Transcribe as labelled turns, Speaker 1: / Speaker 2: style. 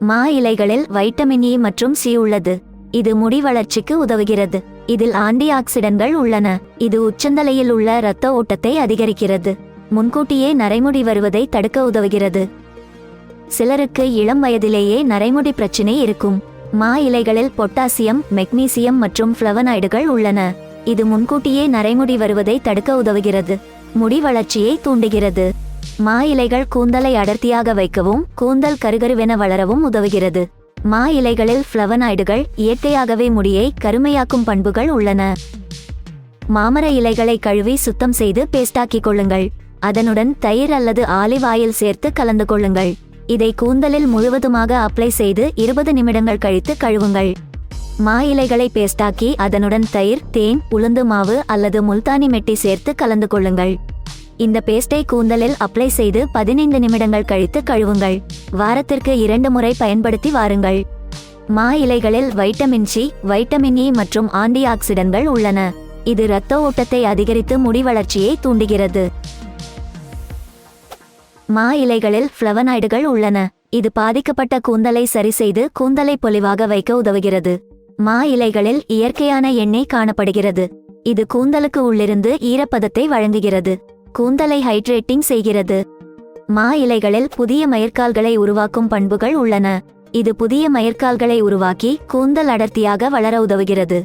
Speaker 1: மா இலைகளில் வைட்டமின் இ மற்றும் சி உள்ளது. இது முடி வளர்ச்சிக்கு உதவுகிறது. இதில் ஆன்டி ஆக்சிடன்கள் உள்ளன. இது உச்சந்தலையில் உள்ள இரத்த ஓட்டத்தை அதிகரிக்கிறது. முன்கூட்டியே நரைமுடி வருவதை தடுக்க உதவுகிறது. சிலருக்கு இளம் வயதிலேயே நரைமுடி பிரச்சினை இருக்கும். மா இலைகளில் பொட்டாசியம் மெக்னீசியம் மற்றும் ஃப்ளவனாய்டுகள் உள்ளன. இது முன்கூட்டியே நரைமுடி வருவதை தடுக்க உதவுகிறது. முடி வளர்ச்சியை தூண்டுகிறது. மா இலைகள் கூந்தலை அடர்த்தியாக வைக்கவும் கூந்தல் கருகருவென வளரவும் உதவுகிறது. மா இலைகளில் ஃப்ளவனாய்டுகள் இயற்கையாகவே முடியை கருமையாக்கும் பண்புகள் உள்ளன. மாமர இலைகளை கழுவி சுத்தம் செய்து பேஸ்டாக்கிக் கொள்ளுங்கள். அதனுடன் தயிர் அல்லது ஆலிவ் ஆயில் சேர்த்து கலந்து கொள்ளுங்கள். இதை கூந்தலில் முழுவதுமாக அப்ளை செய்து இருபது நிமிடங்கள் கழித்து கழுவுங்கள். மா இலைகளை பேஸ்டாக்கி அதனுடன் தயிர் தேன் உளுந்து மாவு அல்லது முல்தானி மெட்டி சேர்த்து கலந்து கொள்ளுங்கள். இந்த பேஸ்டை கூந்தலில் அப்ளை செய்து பதினைந்து நிமிடங்கள் கழித்து கழுவுங்கள். வாரத்திற்கு இரண்டு முறை பயன்படுத்தி வாருங்கள். மா இலைகளில் வைட்டமின் சி வைட்டமின் இ மற்றும் ஆன்டி ஆக்சிடன்கள் உள்ளன. இது இரத்த ஓட்டத்தை அதிகரித்து முடி வளர்ச்சியை தூண்டுகிறது. மா இலைகளில் ஃப்ளவனாய்டுகள் உள்ளன. இது பாதிக்கப்பட்ட கூந்தலை சரிசெய்து கூந்தலை பொலிவாக வைக்க உதவுகிறது. மா இலைகளில் இயற்கையான எண்ணெய் காணப்படுகிறது. இது கூந்தலுக்கு உள்ளிருந்து ஈரப்பதத்தை வழங்குகிறது. கூந்தலை ஹைட்ரேட்டிங் செய்கிறது. மா இலைகளில் புதிய மயிர்கால்களை உருவாக்கும் பண்புகள் உள்ளன. இது புதிய மயிர்கால்களை உருவாக்கி கூந்தல் அடர்த்தியாக வளர உதவுகிறது.